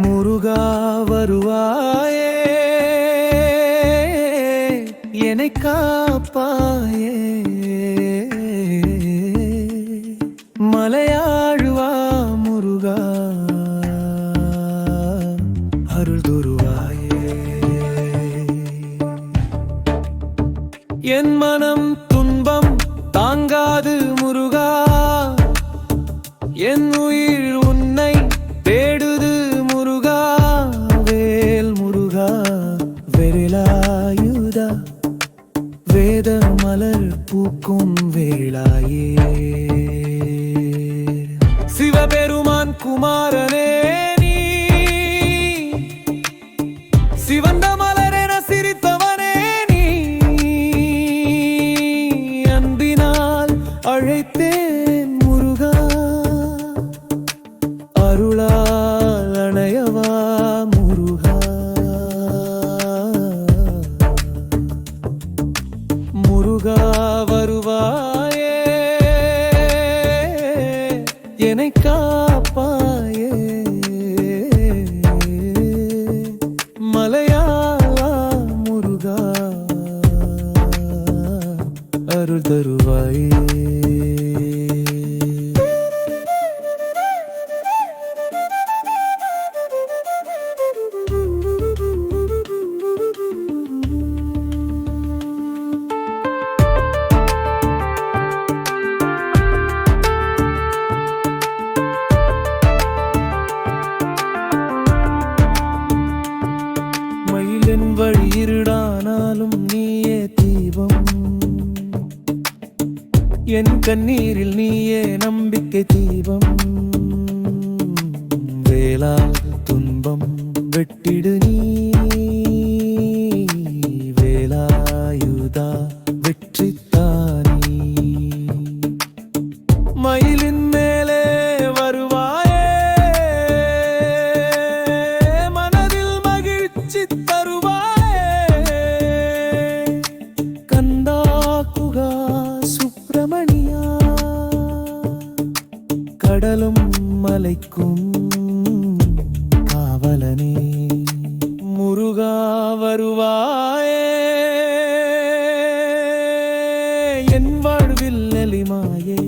முருகா வருவாயே என்னை காப்பாயே. மலையாழுவா முருகா அருள் துருவாயே. என் மனம் துன்பம் தாங்காது முருகா என் உயிர் மலர் பூக்கும் வேளாயே. சிவபெருமான் குமாரனே நீ. சிவந்த மலரென சிரித்தவனே நீ. அன்பினால் அழைத்தேன் முருகா. அருளா அருள் தருவாயே மயிலின் வழி இருடானாலும் என் கண்ணீரில் நீயே நம்பிக்கை தீபம். வேளால் துன்பம் வெட்டிடு நீ. வேலாயுதா வெற்றித்தானி மயிலின் கடலும் மலைக்கும் காவலனே முருகா வருவாயே. என் வாழ்வில் நெலிமாயே